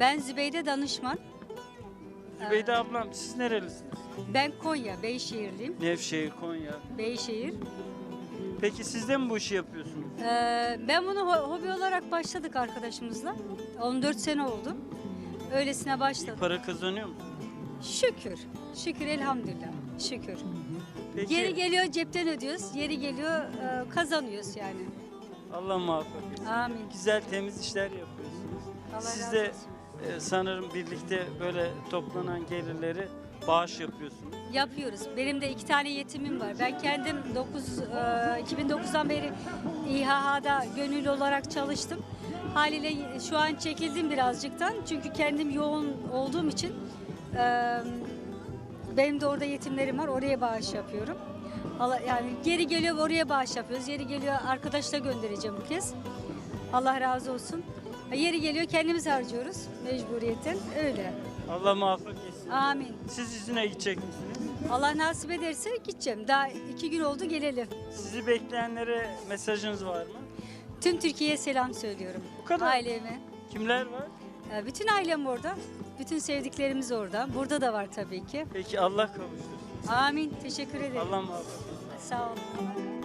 Ben Zübeyde Danışman. Zübeyde ablam siz nerelisiniz? Ben Konya, Beyşehirliyim. Nevşehir, Konya. Beyşehir. Peki siz de mi bu işi yapıyorsunuz? Ee, ben bunu ho- hobi olarak başladık arkadaşımızla. 14 sene oldu. Öylesine İyi başladık. para kazanıyor musunuz? Şükür. Şükür elhamdülillah. Şükür. Peki Yeri geliyor cepten ödüyoruz. Yeri geliyor e, kazanıyoruz yani. Allah muvaffak etsin. Amin. Güzel temiz işler yapıyorsunuz. Allah Siz razı de olsun. E, sanırım birlikte böyle toplanan gelirleri bağış yapıyorsunuz. Yapıyoruz. Benim de iki tane yetimim var. Ben kendim 9 e, 2009'dan beri İHH'da gönüllü olarak çalıştım. Haliyle şu an çekildim birazcıktan. Çünkü kendim yoğun olduğum için e, benim de orada yetimlerim var. Oraya bağış yapıyorum. Yani geri geliyor oraya bağış yapıyoruz. Yeri geliyor arkadaşla göndereceğim bu kez. Allah razı olsun. Yeri geliyor kendimiz harcıyoruz mecburiyetten. Öyle. Allah muvaffak etsin. Amin. Siz izine gidecek misiniz? Allah nasip ederse gideceğim. Daha iki gün oldu gelelim. Sizi bekleyenlere mesajınız var mı? Tüm Türkiye'ye selam söylüyorum. Bu kadar. Aileme. Kimler var? Ee, Bütün ailem orada. Bütün sevdiklerimiz orada. Burada da var tabii ki. Peki Allah kavuştursun. Amin. Teşekkür ederim. Allah muvaffak etsin. Sağ olun.